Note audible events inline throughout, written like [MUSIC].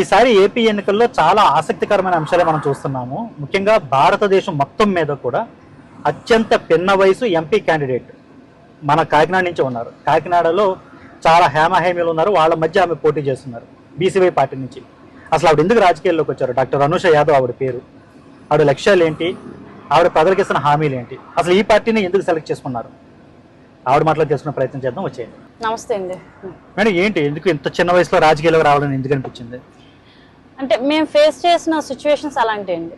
ఈసారి ఏపీ ఎన్నికల్లో చాలా ఆసక్తికరమైన అంశాలే మనం చూస్తున్నాము. ముఖ్యంగా భారతదేశం మొత్తం మీద కూడా అత్యంత పిన్న వయసు ఎంపీ క్యాండిడేట్ మన కాకినాడ నుంచి ఉన్నారు. కాకినాడలో చాలా హేమహేమీలు ఉన్నారు. వాళ్ళ మధ్య ఆమె పోటీ చేస్తున్నారు బీసీవై పార్టీ నుంచి. అసలు ఆవిడ ఎందుకు రాజకీయాల్లోకి వచ్చారు? డాక్టర్ అనుష యాదవ్ ఆవిడ పేరు. ఆవిడ లక్ష్యాలు ఏంటి? ఆవిడ ప్రజలకు ఇస్తున్న హామీలు ఏంటి? అసలు ఈ పార్టీని ఎందుకు సెలెక్ట్ చేసుకున్నారు? ఆవిడ మాటలు తెలుసుకునే ప్రయత్నం చేద్దాం. వచ్చేయండి. నమస్తే అండి. మేడం ఏంటి? ఎందుకు ఇంత చిన్న వయసులో రాజకీయాలకు రావాలని ఎందుకు అనిపించింది? అంటే మేము ఫేస్ చేసిన సిచ్యువేషన్స్ అలాంటి అండి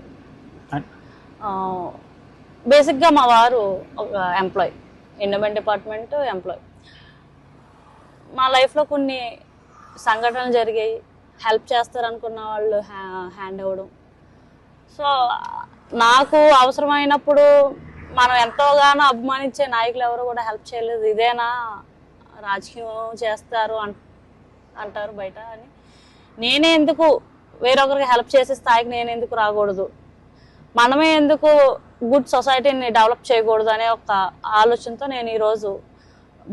బేసిక్గా మా వారు ఒక ఎంప్లాయ్ ఎండోమెంట్ డిపార్ట్మెంట్ ఎంప్లాయ్ మా లైఫ్లో కొన్ని సంఘటనలు జరిగాయి. హెల్ప్ చేస్తారనుకున్న వాళ్ళు హ్యా- హ్యాండ్ అవ్వడం సో నాకు అవసరమైనప్పుడు మనం ఎంతోగానో అభిమానించే నాయకులు ఎవరు కూడా హెల్ప్ చేయలేదు. ఇదేనా రాజకీయం చేస్తారు అంటారు బయట అని. నేనే ఎందుకు వేరొకరికి హెల్ప్ చేసే స్థాయికి నేను ఎందుకు రాకూడదు? మనమే ఎందుకు గుడ్ సొసైటీని డెవలప్ చేయకూడదు అనే ఒక ఆలోచనతో నేను ఈరోజు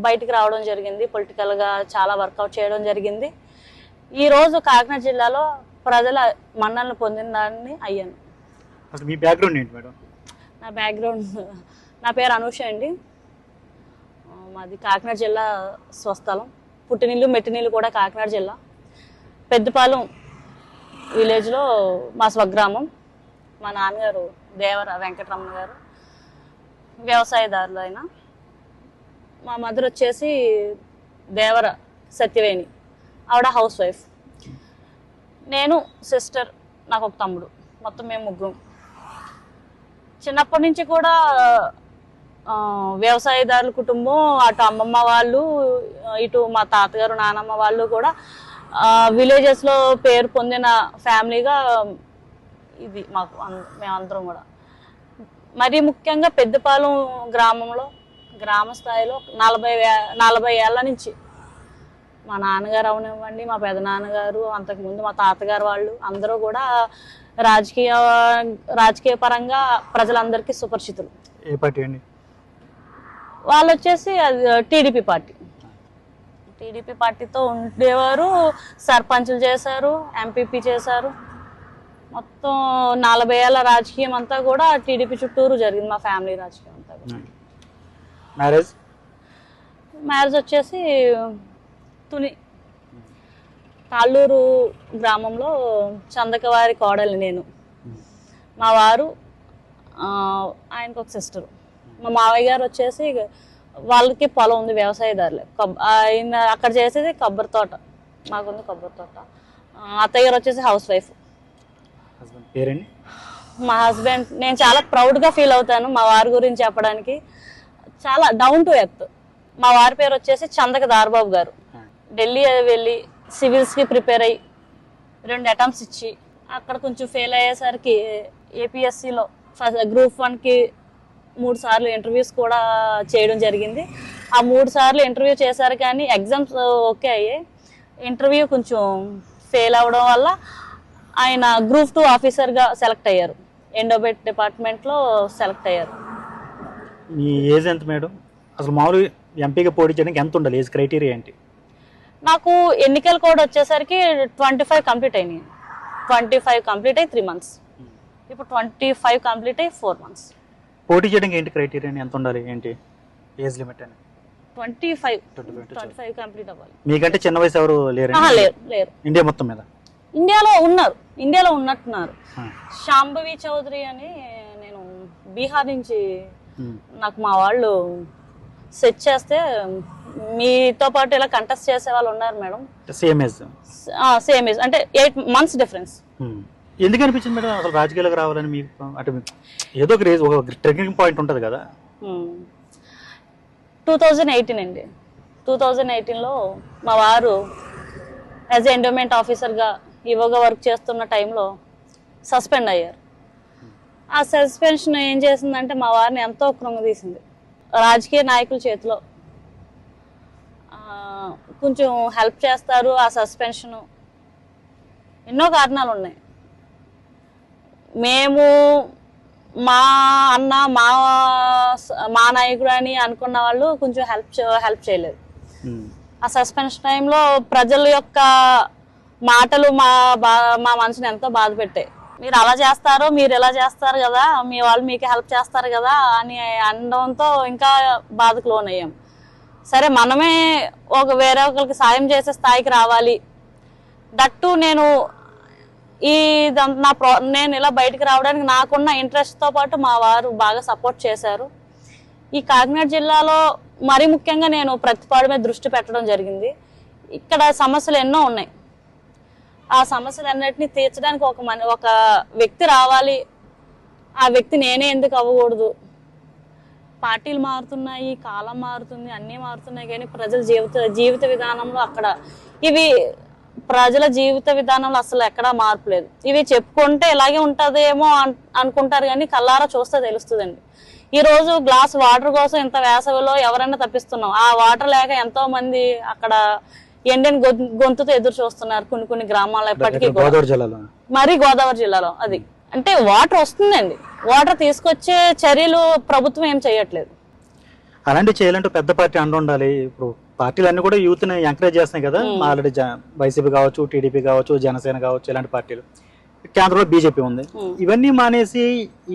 బయటికి రావడం జరిగింది. పొలిటికల్గా చాలా వర్కౌట్ చేయడం జరిగింది. ఈరోజు కాకినాడ జిల్లాలో ప్రజల మన్నలను పొందిన దాన్ని అయ్యాను. అసలు మీ బ్యాక్గ్రౌండ్ ఏంటి మేడం? నా బ్యాక్గ్రౌండ్ నా పేరు అనూష అండి. మాది కాకినాడ జిల్లా స్వస్థలం. పుట్టినీళ్ళు మెట్టినీళ్ళు కూడా కాకినాడ జిల్లా. పెద్దపాలెం విలేజ్లో మా స్వగ్రామం. మా నాన్నగారు దేవర వెంకటరమణ గారు. వ్యవసాయదారులు ఆయన. మా మదర్ వచ్చేసి దేవర సత్యవేణి. ఆవిడ హౌస్ వైఫ్. నేను సిస్టర్ నాకు ఒక తమ్ముడు. మొత్తం మేము ముగ్గురం. చిన్నప్పటి నుంచి కూడా వ్యవసాయదారుల కుటుంబం అటు అమ్మమ్మ వాళ్ళు ఇటు మా తాతగారు నానమ్మ వాళ్ళు కూడా విలేజెస్లో పేరు పొందిన ఫ్యామిలీగా ఇది మాకు మేమందరం కూడా. మరి ముఖ్యంగా పెద్దపాలెం గ్రామంలో గ్రామ స్థాయిలో నలభై నలభై ఏళ్ళ నుంచి మా నాన్నగారు అవనివ్వండి మా పెదనాన్నగారు అంతకుముందు మా తాతగారు వాళ్ళు అందరూ కూడా రాజకీయ రాజకీయ పరంగా ప్రజలందరికీ సుపరిచితులు. ఏ పార్టీ అండి? వాళ్ళు వచ్చేసి అది టీడీపీ పార్టీ. టీడీపీ పార్టీతో ఉండేవారు సర్పంచులు చేశారు ఎంపీపీ చేశారు. మొత్తం నలభై ఏళ్ళ రాజకీయం అంతా కూడా టీడీపీ చుట్టూరు జరిగింది మా ఫ్యామిలీ రాజకీయం అంతా మ్యారేజ్ మ్యారేజ్ వచ్చేసి తుని తాళ్ళూరు గ్రామంలో చందకవారి కోడలు నేను. మా వారు ఆయనకు ఒక సిస్టర్ మా మావయ్య గారు వచ్చేసి వాళ్ళకి పొలం ఉంది వ్యవసాయదారులే. కొబ్ ఆయన అక్కడ చేసేది కొబ్బరి తోట. మాకుంది కొబ్బరి తోట. అత్తయ్య గారు వచ్చేసి హౌస్ వైఫ్. పేరండి? మా హస్బెండ్ నేను చాలా ప్రౌడ్గా ఫీల్ అవుతాను మా వారి గురించి చెప్పడానికి. చాలా డౌన్ టు ఎర్త్. మా వారి పేరు వచ్చేసి చందక దారబాబు గారు. ఢిల్లీ వెళ్ళి సివిల్స్కి ప్రిపేర్ అయ్యి రెండు అటెంప్ట్స్ ఇచ్చి అక్కడ కొంచెం ఫెయిల్ అయ్యేసరికి ఏపీఎస్సిలో ఫస్ట్ గ్రూప్ వన్కి మూడు సార్లు ఇంటర్వ్యూస్ కూడా చేయడం జరిగింది. ఆ మూడు సార్లు ఇంటర్వ్యూ చేశారు కానీ ఎగ్జామ్స్ ఓకే అయ్యాయి. ఇంటర్వ్యూ కొంచెం ఫెయిల్ అవ్వడం వల్ల ఆయన గ్రూప్ టూ ఆఫీసర్గా సెలెక్ట్ అయ్యారు. ఎండోబెట్ డిపార్ట్మెంట్లో సెలెక్ట్ అయ్యారు. మీ ఏజ్ ఎంత మేడం అసలు మామూలుగా ఎంపీగా పోటీ చేయడానికి ఎంత ఉండాలి? ఏజ్ క్రైటీరియా ఏంటి? నాకు ఎన్నికల కోడ్ వచ్చేసరికి ట్వంటీ ఫైవ్ కంప్లీట్ అయినాయి. ట్వంటీ ఫైవ్ కంప్లీట్ అయ్యి త్రీ మంత్స్ ఇప్పుడు ట్వంటీ ఫైవ్ కంప్లీట్ అయ్యి ఫోర్ మంత్స్ పోటీ చేయడానికి ఏంటి క్రైటీరియా ఎంత ఉండాలి? ఏంటి? ఏజ్ లిమిట్ అని. Twenty five. 25 to twenty five complete అవ్వాలి. మీకంటే చిన్న వయసు ఎవరు లేరండి? లేరు లేరు. ఇండియా మొత్తం మీద? ఇండియాలో ఉన్నారు. ఇండియాలో ఉన్నట్టున్నారు. శాంభవి చౌదరి అని నేను బీహార్ నుంచి. నాకు మా వాళ్ళు సెట్ చేస్తే మీతో పాటు ఇలా కంటెస్ట్ చేసే వాళ్ళు ఉన్నారు madam. Same age. Same age. అంటే ఎయిట్ మంత్స్ డిఫరెన్స్. ఎందుకు అనిపించింది మేడం? అసలు రాజకీయాలకు రావాలని మీకు అంటే ఏదో ఒక రేజ్ ఒక ట్రెక్కింగ్ పాయింట్ ఉంటుంది కదా. టూ థౌజండ్ ఎయిటీన్ అండి. టూ థౌజండ్ ఎయిటీన్లో మా వారు యాజ్ ఎండోమెంట్ ఆఫీసర్గా ఇవ్వగా వర్క్ చేస్తున్న టైంలో సస్పెండ్ అయ్యారు. ఆ సస్పెన్షన్ ఏం చేసిందంటే మా వారిని ఎంతో కృంగదీసింది. రాజకీయ నాయకుల చేతిలో కొంచెం హెల్ప్ చేస్తారు ఆ సస్పెన్షను. ఎన్నో కారణాలు ఉన్నాయి మేము మా అన్న మా మా నాయకుడు అని అనుకున్న వాళ్ళు కొంచెం హెల్ప్ హెల్ప్ చేయలేదు. ఆ సస్పెన్షన్ టైంలో ప్రజల యొక్క మాటలు మా బా మా మనసుని ఎంతో బాధ పెట్టాయి. మీరు అలా చేస్తారు మీరు ఇలా చేస్తారు కదా మీ వాళ్ళు మీకు హెల్ప్ చేస్తారు కదా అని అనడంతో ఇంకా బాధకు లోనయ్యాం. సరే మనమే ఒక వేరే ఒకరికి సాయం చేసే స్థాయికి రావాలి. దట్టు నేను ఈ నా ప్రో నేను ఇలా బయటకు రావడానికి నాకున్న ఇంట్రెస్ట్తో పాటు మా వారు బాగా సపోర్ట్ చేశారు. ఈ కాకినాడ జిల్లాలో మరీ ముఖ్యంగా నేను ప్రతిపాడు మీద దృష్టి పెట్టడం జరిగింది. ఇక్కడ సమస్యలు ఎన్నో ఉన్నాయి. ఆ సమస్యలన్నిటిని తీర్చడానికి ఒక మన ఒక వ్యక్తి రావాలి. ఆ వ్యక్తి నేనే ఎందుకు అవ్వకూడదు? పార్టీలు మారుతున్నాయి కాలం మారుతుంది అన్నీ మారుతున్నాయి కానీ ప్రజల జీవిత జీవిత విధానంలో అక్కడ ఇవి ప్రజల జీవిత విధానంలో అసలు ఎక్కడా మార్పు లేదు. ఇవి చెప్పుకుంటే ఇలాగే ఉంటుందేమో అన్- అనుకుంటారు కానీ కల్లారా చూస్తే తెలుస్తుందండి. ఈ రోజు గ్లాస్ వాటర్ కోసం ఇంత వేసవిలో ఎవరైనా తప్పిస్తున్నాం. ఆ వాటర్ లేక ఎంతో మంది అక్కడ ఎండిన గొంతుతో ఎదురు చూస్తున్నారు కొన్ని కొన్ని గ్రామాల్లో ఇప్పటికీ కూడా. గోదావరి జిల్లాలో? మరి గోదావరి జిల్లాలో అది. అంటే వాటర్ వస్తుందండి. వాటర్ తీసుకొచ్చే చర్యలు ప్రభుత్వం ఏం చేయట్లేదు. అలాంటి చేయాలంటే పెద్ద పార్టీ అండ ఉండాలి. ఇప్పుడు పార్టీలు అన్ని కూడా యూత్ని ఎంకరేజ్ చేస్తున్నాయి కదా. ఆల్రెడీ వైసీపీ కావచ్చు టీడీపీ కావచ్చు జనసేన కావచ్చు ఇలాంటి పార్టీలు. కేంద్రంలో బీజేపీ ఉంది. ఇవన్నీ మానేసి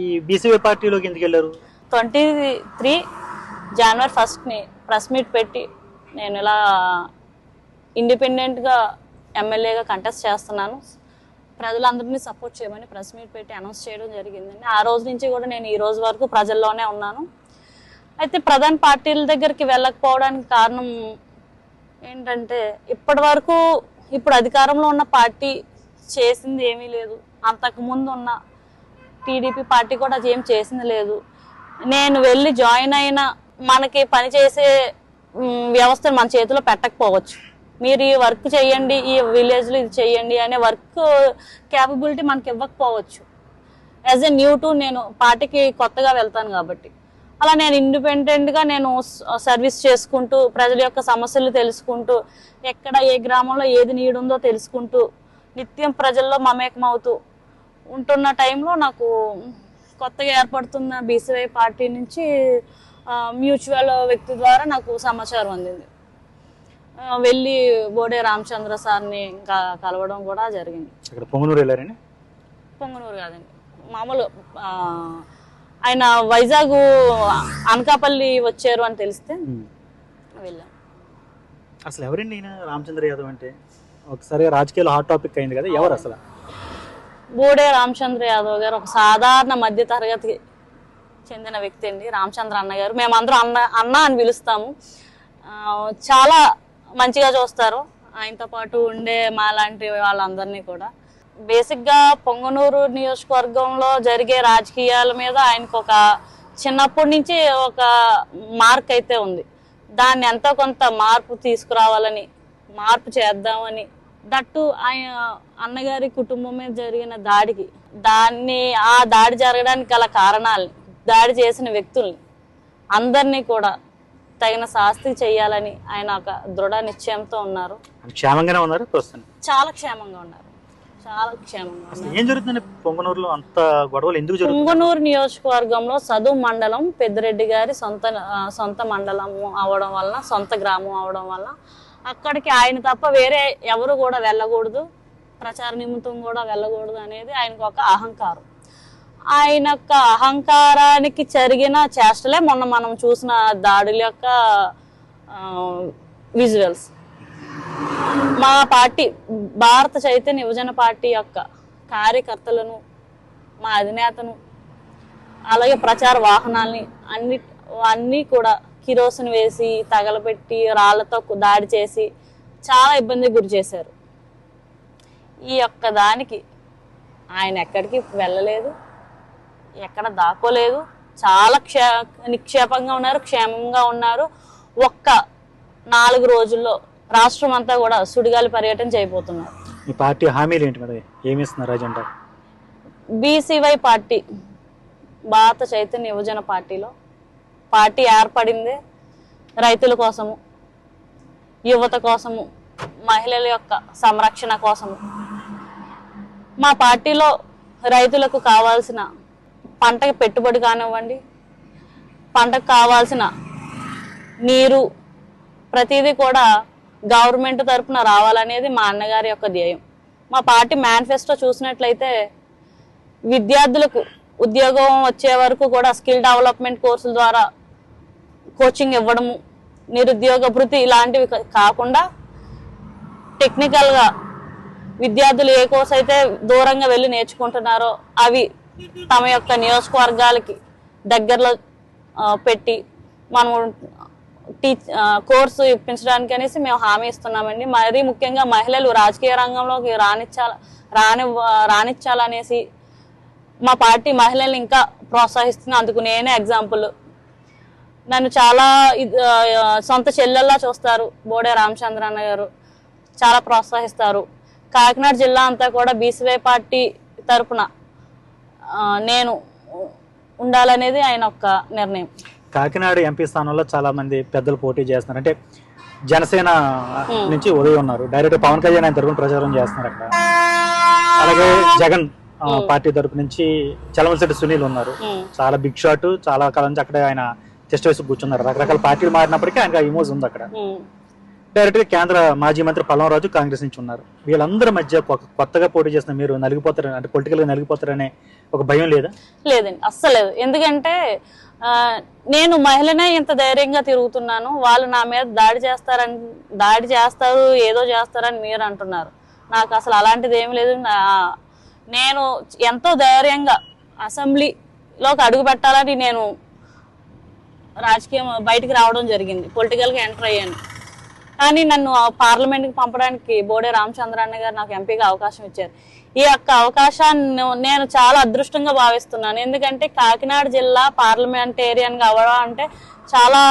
ఈ బీసీవీ పార్టీలోకి ఎందుకు వెళ్ళారు? ట్వంటీ త్రీ జనవరి ఫస్ట్ని ప్రెస్ మీట్ పెట్టి నేను ఇలా ఇండిపెండెంట్గా ఎమ్మెల్యేగా కంటెస్ట్ చేస్తున్నాను. ప్రజలందరినీ సపోర్ట్ చేయమని ప్రెస్ మీట్ పెట్టి అనౌన్స్ చేయడం జరిగిందండి. ఆ రోజు నుంచి కూడా నేను ఈ రోజు వరకు ప్రజల్లోనే ఉన్నాను. అయితే ప్రధాన పార్టీల దగ్గరికి వెళ్ళకపోవడానికి కారణం ఏంటంటే ఇప్పటి వరకు ఇప్పుడు అధికారంలో ఉన్న పార్టీ చేసింది ఏమీ లేదు. అంతకుముందు ఉన్న టీడీపీ పార్టీ కూడా అది ఏం చేసింది లేదు. నేను వెళ్ళి జాయిన్ అయిన మనకి పనిచేసే వ్యవస్థను మన చేతిలో పెట్టకపోవచ్చు. మీరు ఈ వర్క్ చేయండి ఈ విలేజ్లో ఇది చేయండి అనే వర్క్ క్యాపబిలిటీ మనకి ఇవ్వకపోవచ్చు. యాజ్ ఎ న్యూ టు నేను పార్టీకి కొత్తగా వెళ్తాను కాబట్టి. అలా నేను ఇండిపెండెంట్గా నేను సర్వీస్ చేసుకుంటూ ప్రజల యొక్క సమస్యలు తెలుసుకుంటూ ఎక్కడ ఏ గ్రామంలో ఏది నీడు ఉందో తెలుసుకుంటూ నిత్యం ప్రజల్లో మమేకమవుతూ ఉంటున్న టైంలో నాకు కొత్తగా ఏర్పడుతున్న బీసీవై పార్టీ నుంచి మ్యూచువల్ వ్యక్తి ద్వారా నాకు సమాచారం అందింది. వెళ్ళి బోడే రామచంద్ర సార్ని ఇంకా కలవడం కూడా జరిగింది. పొంగనూరు వెళ్ళారని పొంగనూరు కాదండి. మామూలు ఆయన వైజాగ్ అనకాపల్లి వచ్చారు అని తెలిస్తే. వెళ్ళాం. అసలు ఎవరండి ఈయన? రామచంద్ర యాదవ్ అంటే? ఒకసారి రాజకీయాలు హాట్ టాపిక్ అయింది కదా ఎవరు అసలు? బూడే రామచంద్ర యాదవ్ గారు ఒక సాధారణ మధ్య తరగతికి చెందిన వ్యక్తి అండి రామచంద్ర అన్న గారు. మేమందరం అన్న అన్న అని పిలుస్తాము. చాలా మంచిగా చూస్తారు. ఆయనతో పాటు ఉండే మా లాంటి వాళ్ళందరినీ కూడా. బేసిక్గా పొంగనూరు నియోజకవర్గంలో జరిగే రాజకీయాల మీద ఆయనకు ఒక చిన్నప్పటి నుంచి ఒక మార్క్ అయితే ఉంది. దాన్ని ఎంతో కొంత మార్పు తీసుకురావాలని మార్పు చేద్దామని దట్టు ఆయన అన్నగారి కుటుంబం మీద జరిగిన దాడికి దాన్ని ఆ దాడి జరగడానికి గల కారణాలని దాడి చేసిన వ్యక్తుల్ని అందరినీ కూడా తగిన శాస్తి చేయాలని ఆయన ఒక దృఢ నిశ్చయంతో ఉన్నారు. క్షేమంగానే ఉన్నారు ప్రస్తుతం చాలా క్షేమంగా ఉన్నారు. చాలా క్షేమంగా ఏం జరుగుతుందండి పొంగనూరులో? అంత గొడవలు ఎందుకు జరుగుతుంది పుంగనూరు నియోజకవర్గంలో చదువు మండలం పెద్దిరెడ్డి గారి సొంత సొంత మండలం అవడం వల్ల సొంత గ్రామం అవడం వల్ల అక్కడికి ఆయన తప్ప వేరే ఎవరు కూడా వెళ్ళకూడదు. ప్రచార నిమిత్తం కూడా వెళ్ళకూడదు అనేది ఆయనకు ఒక అహంకారం. ఆయన యొక్క అహంకారానికి జరిగిన చేష్టలే మొన్న మనం చూసిన దాడుల యొక్క విజువల్స్ మా పార్టీ భారత చైతన్య యువజన పార్టీ యొక్క కార్యకర్తలను మా అధినేతను అలాగే ప్రచార వాహనాల్ని అన్ని అన్నీ కూడా కిరోసిన్ వేసి తగలబెట్టి రాళ్ళతో దాడి చేసి చాలా ఇబ్బందికి గురి చేశారు. ఈ యొక్క దానికి ఆయన ఎక్కడికి వెళ్ళలేదు ఎక్కడ దాక్కోలేదు చాలా క్షే నిక్షేపంగా ఉన్నారు క్షేమంగా ఉన్నారు. ఒక్క నాలుగు రోజుల్లో రాష్ట్రం అంతా కూడా సుడిగాలి పర్యటన చేయబోతున్నారు. మీ పార్టీ హామీలు ఏంటి మరి? ఏమి ఇస్తున్నారు అజెండా? బీసీవై పార్టీ భారత చైతన్య యువజన పార్టీలో పార్టీ ఏర్పడిందే రైతుల కోసము యువత కోసము మహిళల యొక్క సంరక్షణ కోసము. మా పార్టీలో రైతులకు కావాల్సిన పంటకి పెట్టుబడి కానివ్వండి పంటకు కావాల్సిన నీరు ప్రతిదీ కూడా గవర్నమెంట్ తరపున రావాలనేది మా అన్నగారి యొక్క ధ్యేయం. మా పార్టీ మేనిఫెస్టో చూసినట్లయితే విద్యార్థులకు ఉద్యోగం వచ్చే వరకు కూడా స్కిల్ డెవలప్మెంట్ కోర్సుల ద్వారా కోచింగ్ ఇవ్వడము నిరుద్యోగ భృతి ఇలాంటివి కాకుండా టెక్నికల్గా విద్యార్థులు ఏ కోర్స్ అయితే దూరంగా వెళ్ళి నేర్చుకుంటున్నారో అవి తమ యొక్క నియోజకవర్గాలకి దగ్గరలో పెట్టి మనం టీచ్ కోర్సు ఇప్పించడానికి అనేసి మేము హామీ ఇస్తున్నామండి. మరీ ముఖ్యంగా మహిళలు రాజకీయ రంగంలోకి రానిచ్చాల రాని రానిచ్చాలనేసి మా పార్టీ మహిళల్ని ఇంకా ప్రోత్సహిస్తుంది. అందుకు నేనే ఎగ్జాంపుల్ నన్ను చాలా ఇది- సొంత చెల్లెల్లా చూస్తారు బోడే రామచంద్రన్న గారు. చాలా ప్రోత్సహిస్తారు. కాకినాడ జిల్లా అంతా కూడా బీసీవై పార్టీ తరపున నేను ఉండాలనేది ఆయన ఒక నిర్ణయం. కాకినాడ ఎంపీ స్థానంలో చాలా మంది పెద్దలు పోటీ చేస్తున్నారు. అంటే జనసేన నుంచి ఉదయం ఉన్నారు. డైరెక్ట్ పవన్ కళ్యాణ్ ఆయన తరపున ప్రచారం చేస్తున్నారు అక్కడ. అలాగే జగన్ పార్టీ తరపు నుంచి చలమలశెట్టి సునీల్ ఉన్నారు. చాలా బిగ్ షాట్ చాలా కాలం నుంచి అక్కడ ఆయన టెస్ట్ వేసి కూర్చున్నారు. రకరకాల పార్టీలు మారినప్పటికీ ఆయన ఇమోజ్ ఉంది అక్కడ. డైరెక్ట్గా కేంద్ర మాజీ మంత్రి పల్లంరాజు కాంగ్రెస్ నుంచి ఉన్నారు. వీళ్ళందరి మధ్య కొత్తగా పోటీ చేసిన మీరు నలిగిపోతారు అంటే పొలిటికల్గా నలిగిపోతారనే ఒక భయం లేదా? లేదండి అస్సలేదు. ఎందుకంటే నేను మహిళనే ఇంత ధైర్యంగా తిరుగుతున్నాను వాళ్ళు నా మీద దాడి చేస్తారని దాడి చేస్తారు ఏదో చేస్తారని మీరు అంటున్నారు. నాకు అసలు అలాంటిది ఏమి లేదు. నా- నేను ఎంతో ధైర్యంగా అసెంబ్లీలోకి అడుగు పెట్టాలని నేను రాజకీయం బయటికి రావడం జరిగింది. పొలిటికల్గా ఎంటర్ అయ్యాను. కానీ నన్ను పార్లమెంట్కి పంపడానికి బోడే రామచంద్రన్న గారు నాకు ఎంపీగా అవకాశం ఇచ్చారు. ఈ యొక్క అవకాశాన్ని నేను చాలా అదృష్టంగా భావిస్తున్నాను. ఎందుకంటే కాకినాడ జిల్లా పార్లమెంటేరియన్గా అవ్వడం అంటే చాలా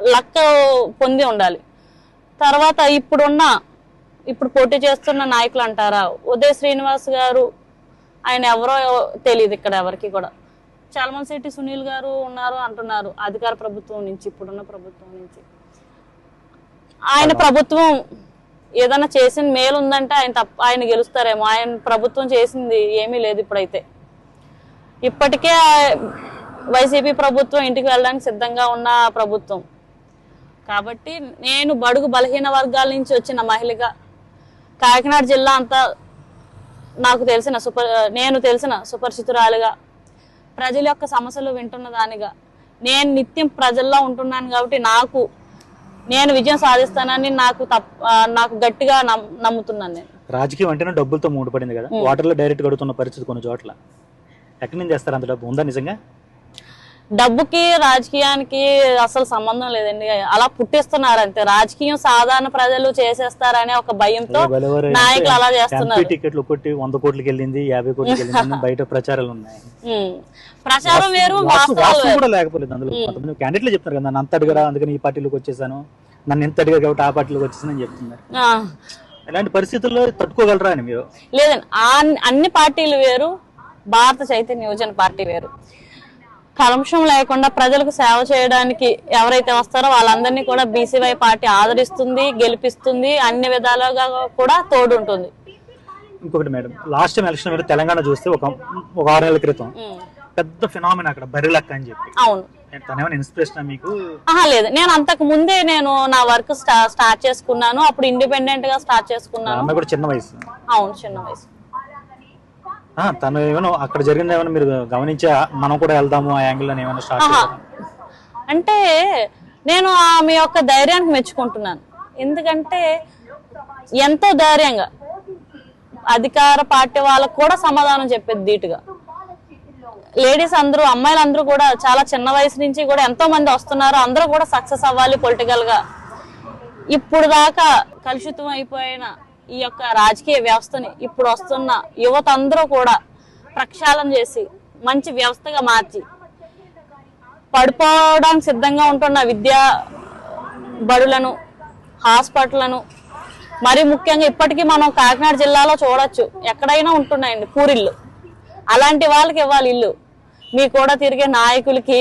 లక్ పొంది ఉండాలి. తర్వాత ఇప్పుడున్న ఇప్పుడు పోటీ చేస్తున్న నాయకులు అంటారా? ఉదయ్ శ్రీనివాస్ గారు ఆయన ఎవరో తెలియదు ఇక్కడ ఎవరికి కూడా. చలమన్ శెట్టి సునీల్ గారు ఉన్నారు అంటున్నారు అధికార ప్రభుత్వం నుంచి ఇప్పుడున్న ప్రభుత్వం నుంచి. ఆయన ప్రభుత్వం ఏదైనా చేసిన మేలు ఉందంటే ఆయన తప్ప ఆయన గెలుస్తారేమో. ఆయన ప్రభుత్వం చేసింది ఏమీ లేదు ఇప్పుడైతే. ఇప్పటికే వైసీపీ ప్రభుత్వం ఇంటికి వెళ్ళడానికి సిద్ధంగా ఉన్న ప్రభుత్వం. కాబట్టి నేను బడుగు బలహీన వర్గాల నుంచి వచ్చిన మహిళగా కాకినాడ జిల్లా అంతా నాకు తెలిసిన సుప నేను తెలిసిన సుపరిచితురాలుగా ప్రజల యొక్క సమస్యలు వింటున్న దానిగా నేను నిత్యం ప్రజల్లో ఉంటున్నాను కాబట్టి నాకు నేను విజయం సాధిస్తానని నాకు తప్ప నాకు గట్టిగా నమ్- నమ్ముతున్నాను నేను. రాజకీయం అంటేనే డబ్బులతో ముడిపడింది కదా. వాటర్లో డైరెక్ట్ గడుతున్న పరిస్థితి కొన్ని చోట్ల. ఎక్కడి నుంచి చేస్తారు అంత డబ్బు? ఉందా నిజంగా? డబ్బుకి రాజకీయానికి అసలు సంబంధం లేదండి. అలా పుట్టిస్తున్నారు అంతే రాజకీయం సాధారణ ప్రజలు చేసేస్తారనే ఒక భయంతో నాయకులు అలా చేస్తున్నారు. టికెట్లు ఒకటి వంద కోట్లకి వెళ్ళింది యాభై కోట్లకి బయట ప్రచారాలు ఉన్నాయి. ప్రచారం వేరు కూడా లేకపోలేదు అందులో. కొంతమంది క్యాండిడేట్లు చెప్తారు కదా నన్ను అంత అడిగారా అందుకని ఈ పార్టీలోకి వచ్చేసాను. నన్ను ఎంత అడిగారు కాబట్టి ఆ పార్టీలోకి వచ్చేసానని చెప్తున్నారు. ఇలాంటి పరిస్థితుల్లో తట్టుకోగలరా అని మీరు? లేదండి అన్ని పార్టీలు వేరు భారత చైతన్య యువజన పార్టీ వేరు. కలంశం లేకుండా ప్రజలకు సేవ చేయడానికి ఎవరైతే వస్తారో వాళ్ళందరినీ కూడా బీసీవై పార్టీ ఆదరిస్తుంది గెలిపిస్తుంది అన్ని విధాలుగా కూడా తోడుంటుంది. ఇంకొకటి madam last time election Telangana చూస్తే ఒక ఒక ఆరు నెలల క్రితం. పెద్ద ఫినామిన్ అక్కడ బర్రెలక్క అని చెప్పి. అవును. ఇన్స్పిరేషన్ మీకు? లేదు. నేను అంతకు ముందే నేను నా వర్క్ స్టా స్టార్ట్ చేసుకున్నాను. అప్పుడు ఇండిపెండెంట్గా స్టార్ట్ చేసుకున్నాను. చిన్న వయసు. అవును చిన్న వయసు. తను ఏమైనా అక్కడ జరిగింది ఏమైనా మీరు గమనించి? మనం కూడా వెళ్దాము ఆ యాంగిల్ అని ఏమైనా స్టార్ట్? అంటే నేను ఆమె యొక్క ధైర్యానికి మెచ్చుకుంటున్నాను. ఎందుకంటే ఎంతో ధైర్యంగా అధికార పార్టీ వాళ్ళకు కూడా సమాధానం చెప్పేది ధీటుగా. లేడీస్ అందరూ అమ్మాయిలు అందరూ కూడా చాలా చిన్న వయసు నుంచి కూడా ఎంతో మంది వస్తున్నారు. అందరూ కూడా సక్సెస్ అవ్వాలి పొలిటికల్గా ఇప్పుడు దాకా కలుషితం అయిపోయిన ఈ యొక్క రాజకీయ వ్యవస్థని ఇప్పుడు వస్తున్న యువత అందరూ కూడా ప్రక్షాళన చేసి మంచి వ్యవస్థగా మార్చి పడిపోవడానికి సిద్ధంగా ఉంటున్న విద్యా బడులను హాస్పిటళ్ళను మరి ముఖ్యంగా ఇప్పటికీ మనం కాకినాడ జిల్లాలో చూడొచ్చు ఎక్కడైనా ఉంటున్నాయండి పూరిళ్ళు. అలాంటి వాళ్ళకి ఇవ్వాలి ఇల్లు. మీ కూడా తిరిగే నాయకులకి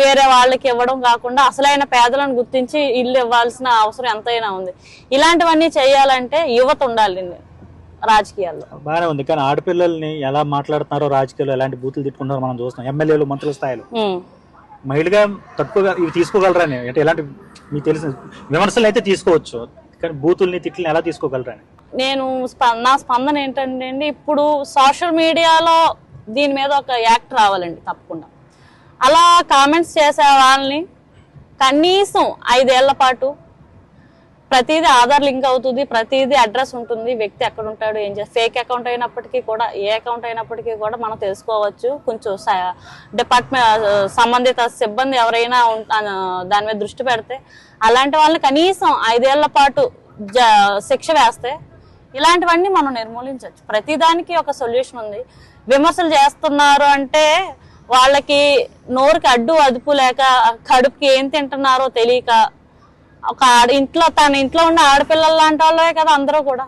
వేరే వాళ్ళకి ఇవ్వడం కాకుండా అసలైన పేదలను గుర్తించి ఇల్లు ఇవ్వాల్సిన అవసరం ఎంతైనా ఉంది. ఇలాంటివన్నీ చేయాలంటే యువత ఉండాలి రాజకీయాల్లో. బాగానే ఉంది. కానీ ఆడపిల్లల్ని ఎలా మాట్లాడుతున్నారో రాజకీయాలు ఎలాంటి బూతులు తిట్టుకుంటారో మనం చూస్తున్నాం. ఎమ్మెల్యేలు మంత్రుల స్థాయిలో. మహిళగా తక్కువగా ఇవి తీసుకోగలరా అని? అంటే ఎలాంటి మీకు తెలిసిన విమర్శలు అయితే తీసుకోవచ్చు. కానీ బూతుల్ని తిట్లని ఎలా తీసుకోగలరా నేను నా స్పందన ఏంటంటే అండి ఇప్పుడు సోషల్ మీడియాలో దీని మీద ఒక యాక్ట్ రావాలండి తప్పకుండా. అలా కామెంట్స్ చేసే వాళ్ళని కనీసం ఐదేళ్ళ పాటు ప్రతిదీ ఆధార్ లింక్ అవుతుంది ప్రతిదీ అడ్రస్ ఉంటుంది వ్యక్తి ఎక్కడ ఉంటాడు ఏం చేస్తే ఫేక్ అకౌంట్ అయినప్పటికీ కూడా ఏ అకౌంట్ అయినప్పటికీ కూడా మనం తెలుసుకోవచ్చు. కొంచెం డిపార్ట్మెంట్ సంబంధిత సిబ్బంది ఎవరైనా దాని మీద దృష్టి పెడితే అలాంటి వాళ్ళని కనీసం ఐదేళ్ళ పాటు జ శిక్ష వేస్తే ఇలాంటివన్నీ మనం నిర్మూలించవచ్చు. ప్రతిదానికి ఒక సొల్యూషన్ ఉంది. విమర్శలు చేస్తున్నారు అంటే వాళ్ళకి నోరుకి అడ్డు అదుపు లేక కడుపుకి ఏం తింటున్నారో తెలియక ఒక ఆడ ఇంట్లో తన ఇంట్లో ఉండే ఆడపిల్లలు లాంటి వాళ్ళే కదా అందరూ కూడా.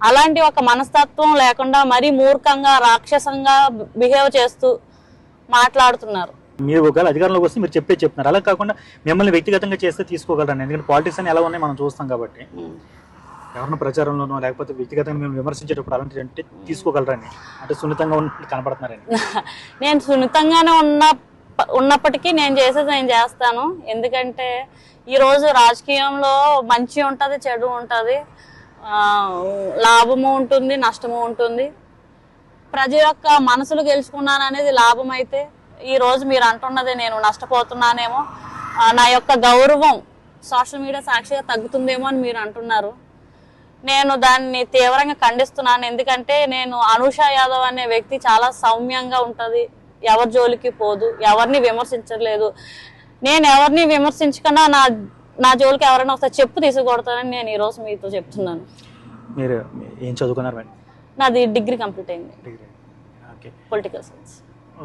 అలాంటి ఒక మనస్తత్వం లేకుండా మరీ మూర్ఖంగా రాక్షసంగా బిహేవ్ చేస్తూ మాట్లాడుతున్నారు. మీరు ఒకవేళ అధికారంలోకి వస్తే మీరు చెప్పే చెప్తున్నారు. అలా కాకుండా మిమ్మల్ని వ్యక్తిగతంగా చేస్తే తీసుకోగలరని ఎందుకంటే పాలిటిక్స్ అని ఎలా ఉన్నాయి మనం చూస్తాం కాబట్టి. ఎవరిన ప్రచారంలోనో లేకపోతే వ్యక్తిగతంగా మేము విమర్శించేటప్పుడు అలాంటి అంటే తీసుకోగలరని. అంటే సున్నితంగా ఉన్నట్టు కనపడుతున్నారని. [LAUGHS] నేను సున్నితంగానే ఉన్న ఉన్నప్పటికీ నేను చేసేది నేను చేస్తాను. ఎందుకంటే ఈరోజు రాజకీయంలో మంచి ఉంటుంది చెడు ఉంటుంది. లాభము ఉంటుంది నష్టము ఉంటుంది. ప్రజ యొక్క మనసులు గెలుచుకున్నాను అనేది లాభం అయితే ఈరోజు మీరు అంటున్నది నేను నష్టపోతున్నానేమో. నా యొక్క గౌరవం సోషల్ మీడియా సాక్షిగా తగ్గుతుందేమో అని మీరు అంటున్నారు. నేను దాన్ని తీవ్రంగా ఖండిస్తున్నాను. ఎందుకంటే నేను అనూష యాదవ్ అనే వ్యక్తి చాలా సౌమ్యంగా ఉంటది. ఎవరి జోలికి పోదు. ఎవరిని విమర్శించలేదు నేను ఎవరిని విమర్శించకుండా నా నా జోలికి ఎవరైనా వస్తే చెప్పు తీసుకొడతానని నేను ఈ రోజు మీతో చెప్తున్నాను. మీరు ఏం చదువుకున్నారు మేడం నాది డిగ్రీ కంప్లీట్ అయింది. Degree. Political science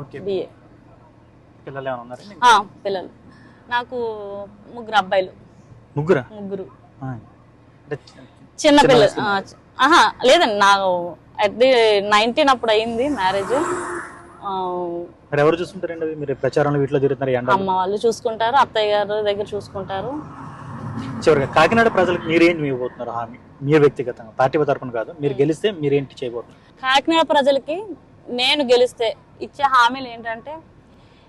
okay. BA పిల్లలు పిల్లలు. నాకు ముగ్గురు అబ్బాయిలు. ముగ్గురా? ముగ్గురు. చిన్న చిన్న పిల్లలు వయసులో? ఆ, చ- ఆహా లేదండి నాకు అట్ ది నైన్టీన్ అప్పుడు అయింది మ్యారేజ్ మరి ఎవరు చూస్తుంటారండి అవి? మీరు ప్రచారంలో వీటిలో తిరుగుతున్నారు అమ్మ వాళ్ళు చూసుకుంటారు అత్తయ్య గారు దగ్గర చూసుకుంటారు. చివరిగా కాకినాడ ప్రజలకు మీరేంటి ఇవ్వబోతున్నారు హామీ? మీరు వ్యక్తిగతంగా పార్టీ తరపున కాదు మీరు గెలిస్తే మీరేంటి చేయబోతున్నారు? కాకినాడ ప్రజలకి నేను గెలిస్తే ఇచ్చే హామీలు ఏంటంటే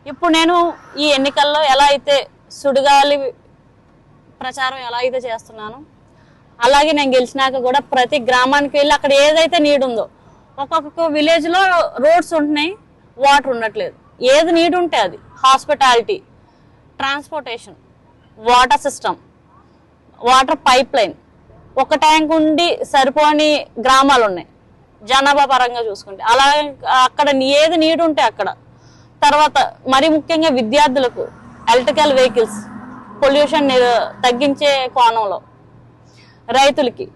ఇప్పుడు నేను ఈ ఎన్నికల్లో ఎలా అయితే సుడిగాలి ప్రచారం ఎలా అయితే చేస్తున్నానో అలాగే నేను గెలిచినాక కూడా ప్రతి గ్రామానికి వెళ్ళి అక్కడ ఏదైతే నీడ్ ఉందో ఒక్కొక్క విలేజ్లో రోడ్స్ ఉంటున్నాయి వాటర్ ఉండట్లేదు. ఏది నీడ్ ఉంటే అది. Hospitality transportation water system water pipeline ఒక ట్యాంక్ ఉండి సరిపోని గ్రామాలు ఉన్నాయి. జనాభా పరంగా చూసుకుంటే. అలా అక్కడ ఏది నీడ్ ఉంటే అక్కడ. తర్వాత మరి ముఖ్యంగా విద్యార్థులకు ఎలక్ట్రికల్ వెహికల్స్ పొల్యూషన్ తగ్గించే కోణంలో రైతులకి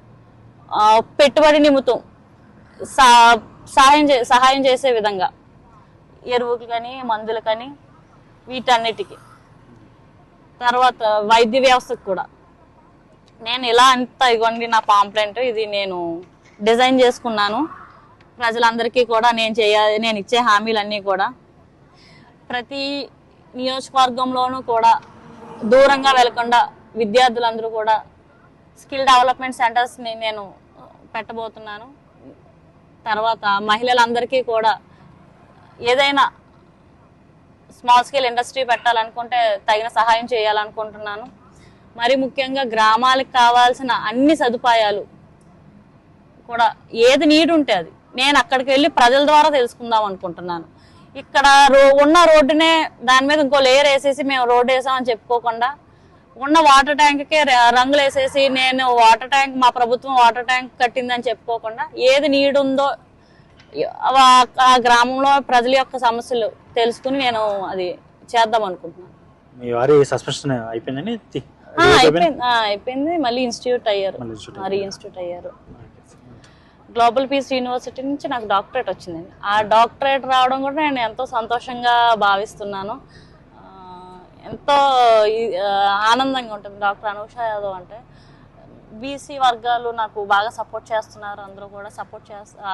పెట్టుబడి నిమిత్తం సా సహాయం చే సహాయం చేసే విధంగా ఎరువులు కానీ మందులు కానీ వీటన్నిటికీ. తర్వాత వైద్య వ్యవస్థకు కూడా. నేను ఇలా అంత ఇగోండి నా పాంప్లెంట్ ఇది నేను డిజైన్ చేసుకున్నాను. ప్రజలందరికీ కూడా నేను చేయాలి నేను ఇచ్చే హామీలన్నీ కూడా. ప్రతి నియోజకవర్గంలోనూ కూడా దూరంగా వెళ్ళకుండా విద్యార్థులందరూ కూడా స్కిల్ డెవలప్మెంట్ సెంటర్స్ని నేను పెట్టబోతున్నాను. తర్వాత మహిళలందరికీ కూడా ఏదైనా స్మాల్ స్కేల్ ఇండస్ట్రీ పెట్టాలనుకుంటే తగిన సహాయం చేయాలనుకుంటున్నాను. మరి ముఖ్యంగా గ్రామాలకు కావాల్సిన అన్ని సదుపాయాలు కూడా ఏది నీడ్ ఉంటే అది. నేను అక్కడికి వెళ్ళి ప్రజల ద్వారా తెలుసుకుందాం అనుకుంటున్నాను. ఇక్కడ రో ఉన్న రోడ్డునే దాని మీద ఇంకో లేయర్ వేసేసి మేము రోడ్డు వేసామని చెప్పుకోకుండా ఉన్న వాటర్ ట్యాంక్కే రంగులు వేసేసి నేను వాటర్ ట్యాంక్ మా ప్రభుత్వం వాటర్ ట్యాంక్ కట్టిందని చెప్పుకోకుండా ఏది నీడ్ ఉందో ఆ- గ్రామంలో ప్రజల యొక్క సమస్యలు తెలుసుకుని నేను అది చేద్దాం అనుకుంటున్నాను. మీ వారి సస్పెన్షన్ అయిపోయిందని తి- ఆ, అయిపోయింది? మళ్ళీ ఇన్స్టిట్యూట్ అయ్యారు. మళ్ళీ institute రీ ఇన్స్టిట్యూట్ అయ్యారు. గ్లోబల్ పీస్ యూనివర్సిటీ నుంచి నాకు డాక్టరేట్ వచ్చిందండి. ఆ డాక్టరేట్ రావడం కూడా నేను ఎంతో సంతోషంగా భావిస్తున్నాను. ఎంతో ఆనందంగా ఉంటుంది. డాక్టర్ అనూష యాదవ్ అంటే బీసీ వర్గాలు నాకు బాగా సపోర్ట్ చేస్తున్నారు. అందరూ కూడా సపోర్ట్ చేస్తా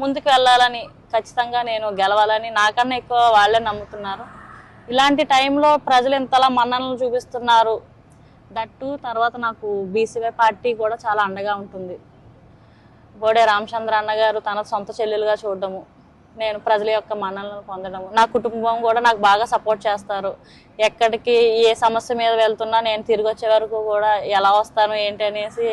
ముందుకు వెళ్ళాలని ఖచ్చితంగా నేను గెలవాలని నాకన్నా ఎక్కువ వాళ్ళే నమ్ముతున్నారు. ఇలాంటి టైంలో ప్రజలు ఇంతలా మన్ననలు చూపిస్తున్నారు. దట్టు తర్వాత నాకు బీసీవై పార్టీ కూడా చాలా అండగా ఉంటుంది. బోడే రామచంద్ర అన్న గారు తన సొంత చెల్లెలుగా చూడడము. నేను ప్రజల యొక్క మన్నలను పొందడం. నా కుటుంబం కూడా నాకు బాగా సపోర్ట్ చేస్తారు. ఎక్కడికి ఏ సమస్య మీద వెళ్తున్నా నేను తిరిగి వచ్చే వరకు కూడా ఎలా వస్తాను ఏంటి అనేసి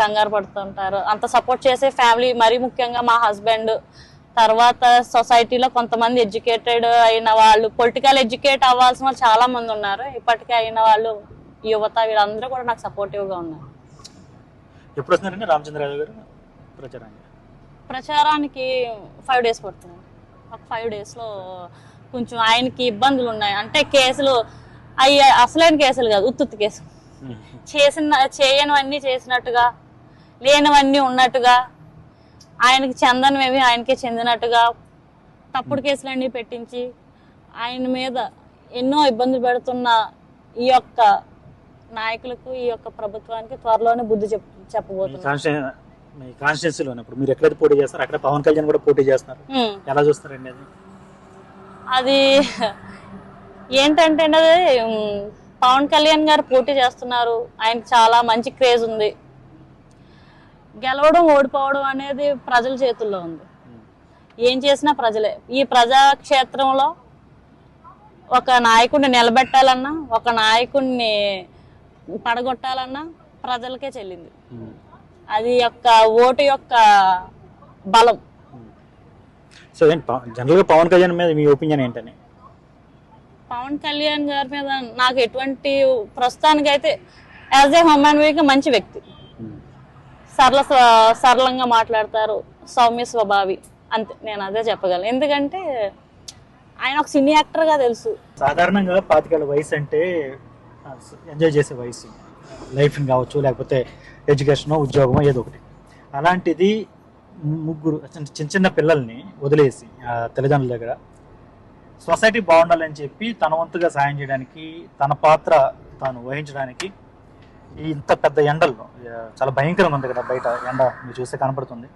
కంగారు పడుతుంటారు. అంత సపోర్ట్ చేసే ఫ్యామిలీ మరీ ముఖ్యంగా మా హస్బెండ్ తర్వాత సొసైటీలో కొంతమంది ఎడ్యుకేటెడ్ అయిన వాళ్ళు పొలిటికల్ ఎడ్యుకేట్ అవ్వాల్సిన వాళ్ళు చాలా మంది ఉన్నారు. ఇప్పటికే అయిన వాళ్ళు యువత వీళ్ళందరూ కూడా నాకు సపోర్టివ్గా ఉన్నారు. ఎప్పుడు వస్తున్నారండి రామచంద్రరావు గారు? ప్రచారానికి. ప్రచారానికి ఫైవ్ డేస్ పడుతుంది. ఒక ఫైవ్ డేస్లో కొంచెం ఆయనకి ఇబ్బందులు ఉన్నాయి. అంటే కేసులు అవి అసలైన కేసులు కాదు ఉత్తుత్తి కేసు. చేసిన చేయనివన్నీ చేసినట్టుగా లేనివన్నీ ఉన్నట్టుగా ఆయనకి చెందనివి ఆయనకే చెందినట్టుగా తప్పుడు కేసులన్నీ పెట్టించి ఆయన మీద ఎన్నో ఇబ్బందులు పెడుతున్న ఈ యొక్క నాయకులకు ఈ యొక్క ప్రభుత్వానికి త్వరలోనే బుద్ధి చెప్ మీ చెప్పబోతున్నారు మీ కాన్స్టిట్యున్సీలోనే ఇప్పుడు మీరు ఎక్కడైతే పోటీ చేస్తారు అక్కడ పవన్ కళ్యాణ్ కూడా పోటీ చేస్తున్నారు. ఎలా చూస్తారండి అది? అది ఏంటంటే అది పవన్ కళ్యాణ్ గారు పోటీ చేస్తున్నారు. ఆయనకి చాలా మంచి క్రేజ్ ఉంది. గెలవడం ఓడిపోవడం అనేది ప్రజల చేతుల్లో ఉంది. ఏం చేసినా ప్రజలే. ఈ ప్రజాక్షేత్రంలో ఒక నాయకుడిని నిలబెట్టాలన్నా ఒక నాయకుడిని పడగొట్టాలన్నా ప్రజలకే చెల్లింది. అది యొక్క ఓటు యొక్క బలం. సో ఏంటి పవన్- జనరల్గా పవన్ కళ్యాణ్ మీద మీ ఒపీనియన్ ఏంటని? పవన్ కళ్యాణ్ గారి మీద నాకు ఎటువంటి ప్రస్తుతానికి అయితే యాజ్ ఏ హ్యూమన్ బీయింగ్ మంచి వ్యక్తి. సరళ సరళంగా మాట్లాడతారు సౌమ్య స్వభావి. అంతే నేను అదే చెప్పగలను. ఎందుకంటే ఆయన ఒక సినీ యాక్టర్గా తెలుసు. సాధారణంగా పాతికేళ్ళ వయసు అంటే ఎంజాయ్ చేసే వయసు. లైఫ్ని కావచ్చు లేకపోతే ఎడ్యుకేషనో ఉద్యోగమో ఏదో ఒకటి. అలాంటిది ముగ్గురు చిన్న- చిన్న చిన్న పిల్లల్ని వదిలేసి తల్లిదండ్రుల దగ్గర సొసైటీ బాగుండాలని చెప్పి తన వంతుగా సాయం చేయడానికి తన పాత్ర తాను వహించడానికి ఈ ఇంత పెద్ద ఎండల్లో చాలా భయంకరంగా ఉంది కదా బయట ఎండ మీరు చూస్తే కనపడుతుంది.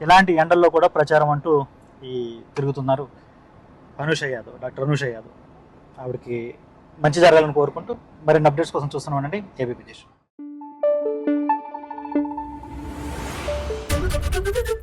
ఇలాంటి ఎండల్లో కూడా ప్రచారం అంటూ ఈ తిరుగుతున్నారు అనుష యాదవ్ డాక్టర్ అనుష యాదవ్. ఆవిడకి మంచి జరగాలని కోరుకుంటూ మరిన్ని అప్డేట్స్ కోసం చూస్తున్నామండి ఏబీపీ దేశం Thank [LAUGHS] you.